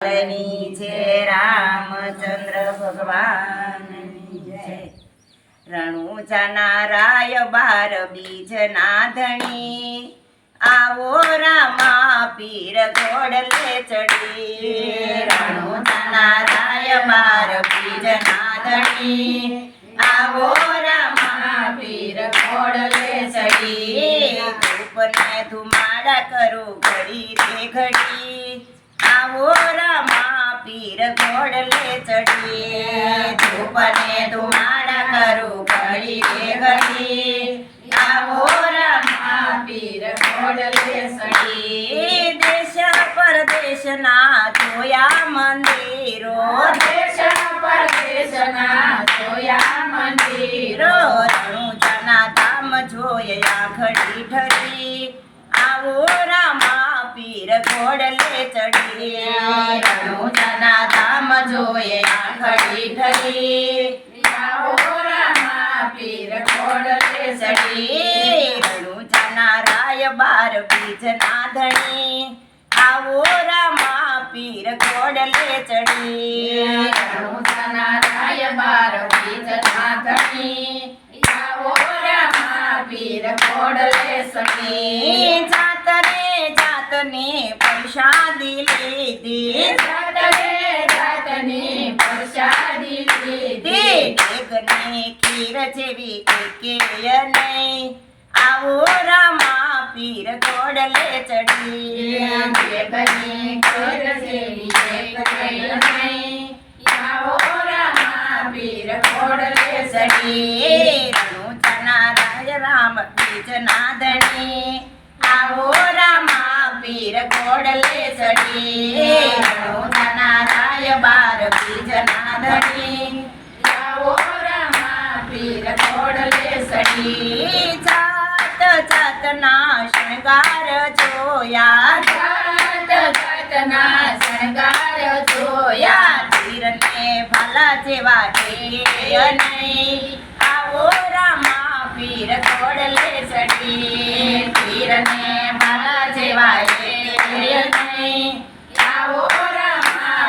ની છે રામચંદ્ર ભગવાનની જય રણુજા નારાય બાર બીજ નાધણી આવો રામા પીર ઘોડલે ચડી રણુજા નારાય બાર બીજ નાધણી આવો રામા પીર ઘોડલે ચડી ધૂપને ધુમાડા કરું ઘડી રે ઘડી આવો રામા પીર ઘોડલે ચડીએ ધૂપને ધુમાડા કરું ઘડી રે ઘડી. આવો રામા પીર ઘોડલે ચડીએ. દેશ પરદેશના જોયા મંદિરો. દેશ પરદેશના જોયા મંદિરો. રણુજાના ધામ જોયા ઘડી ઠરી આવો રામા પીર ઘોડલે ચડીએ. રણુજાના જોઈએ આખડી ઠરી આવો રામા પીર ઘોડલે ચડીએ રણુજાના રાય બાર બીજ નાધણી આવો રામા પીર ઘોડલે ચડીએ રણુજાના રાય બાર બીજ નાધણી આવો રામા પીર ઘોડલે સડી જાતને જાતને પ્રસાદી લીધી જાતરે જાતને પ્રસાદી લીધી ડેગને ખીર જેવી કે નહીં. આવો રામા પીર ગોડલે ચડી રામા બીજ નાદણી આવો રામા પીર ગોડલે ચડી રાય બાર બીજ નાદણી રામા પીર ઘોડલે જાત જાત ના શણગાર જોયા જાત જાતના શણગાર જોયા તીરને ભલા જેવા ઢેય નહીં આવો રામા પીર ઘોડલે ચડી તીરને ભલા જેવા ઢેય નહીં આવો રામા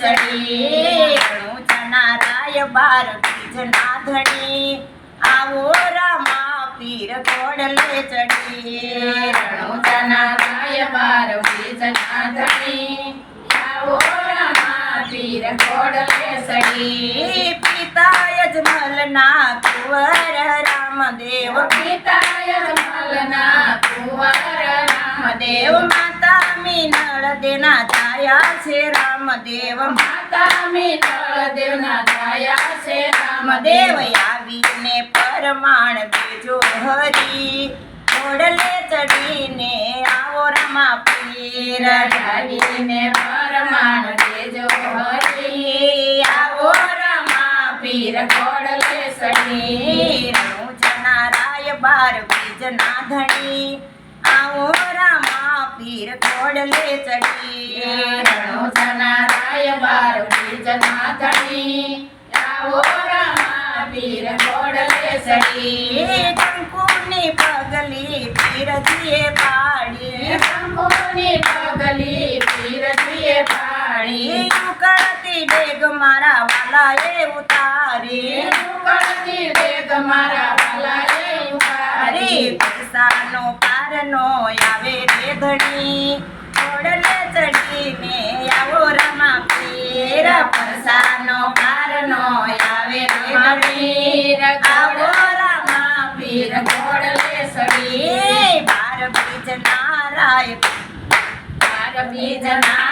ચડી રણુજાના રાય બાર બીજ નાધણી આવો રામા પીર કોડલે ચડી રણુજાના ગાય બાર બીજ નાધણી, આવો રામા પીર કોડલે ચડી પિતા યજમલના કુંવર રામદેવ. પિતા યજમલના કુંવર રામદેવ. માતા મીનળ દેના જાયા છે રામદેવ. માતા મિત્ર દેવના જાયા છે રામદેવ. આવીને પરમાણ બીજો હરી. ઘોડલે ચડીને આવો રમા પીર આવીને પરમાણ બેજો હરી. આવો રમા પીર ઘોડલે ચડી રણુજના રાય બાર બીજ નાધણી આવો રામા પીર ઘોડલે ચડી રણુજના રાય બાર બીજ નાધણી આવો રામા પીર ઘોડલે ચડી કંકુની પગલી પીરજીએ પાડી પગલી પીરજીએ પાડી ઉકળતી ડેગ મારા વાલાએ ઉતારી. ઉકળતી ડેગ મારા વાલાએ ઉતારી. પૈસાનો પારનો આવે રે ધણી. ઘોડલે ચડીને આવો રમા પીર પરસાનો પારનો આવે રે ધણી. આવો રમા પીર ઘોડલે સડી. બાર બીજ નારાય બાર બીજ નારાય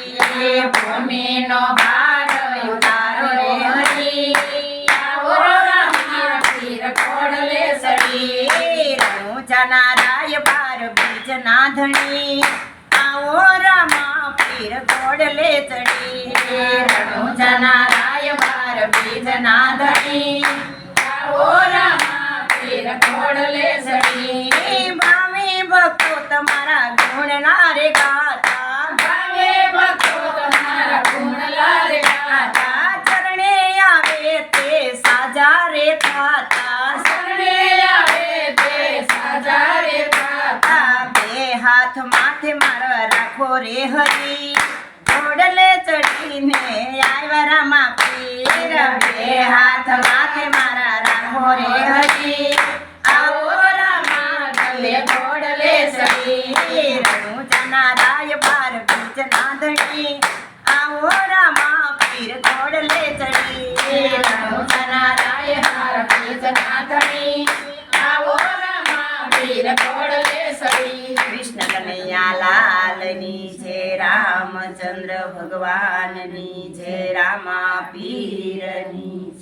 ભૂમિનો ભાર ઉતારો હરી આવો રામીર કોડલે સડી રણુજાના રાય બાર બીજ ના ધણી આવો રામા પીર કોડલે ચડી રણુજાના રાય બાર બીજ ના ધણી આવો રામા પીર કોડલે રે હરી ઘોડલે ચડીને આવ્યા રામા પીર બે હાથ માથે મારા રાખો રે હરી. આવો રામા, ગલે ઘોડલે ચડી રણુજાના રાય બાર બીજ નાધણી આવો રામા પીર ઘોડલે ચડી રણુજાના રાય બાર બીજ નાધણી આવો રામા પીર ઘોડલે ચડી કૃષ્ણ કનૈયા લાલની જય રામચંદ્ર ભગવાનની જય રામા પીરની